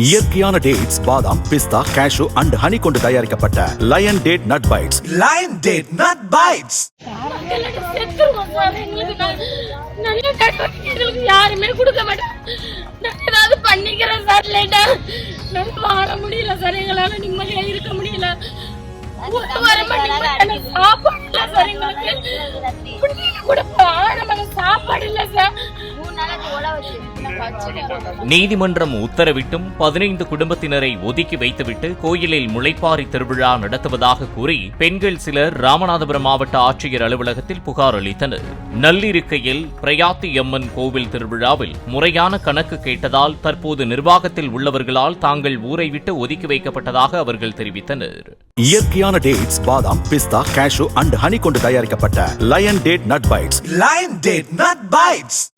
இயற்கையான டேட்ஸ் பாதாம் பிஸ்தா cash and honey கொண்டு தயாரிக்கப்பட்ட லயன் டேட் நட் பைட்ஸ் நான் நல்ல நடவடிக்கை எங்களுக்கு யாருமே கொடுக்க மாட்டேன் நான் ஏதாவது பண்ணிக்கிறேன் சார் லேட்டா நான் வாழ முடியல சார் எங்களால நிம்மதியா இருக்க முடியல சாப்பாடு சார் எங்களுக்கு கூட நீதிமன்றம் உத்தரவிட்டும் பதினைந்து குடும்பத்தினரை ஒதுக்கி வைத்துவிட்டு கோயிலில் முளைப்பாரி திருவிழா நடத்துவதாக கூறி பெண்கள் சிலர் ராமநாதபுரம் மாவட்ட ஆட்சியர் அலுவலகத்தில் புகார் அளித்தனர். நள்ளிருக்கையில் பிரயாத்தி அம்மன் கோவில் திருவிழாவில் முறையான கணக்கு கேட்டதால் தற்போது நிர்வாகத்தில் உள்ளவர்களால் தாங்கள் ஊரை விட்டு ஒதுக்கி வைக்கப்பட்டதாக அவர்கள் தெரிவித்தனர். இயற்கையான டேட்ஸ் பாதாம் பிஸ்தா கேஷு அண்ட் ஹனி கொண்டு தயாரிக்கப்பட்ட Lion date nut bites Lion Date Nut Bites.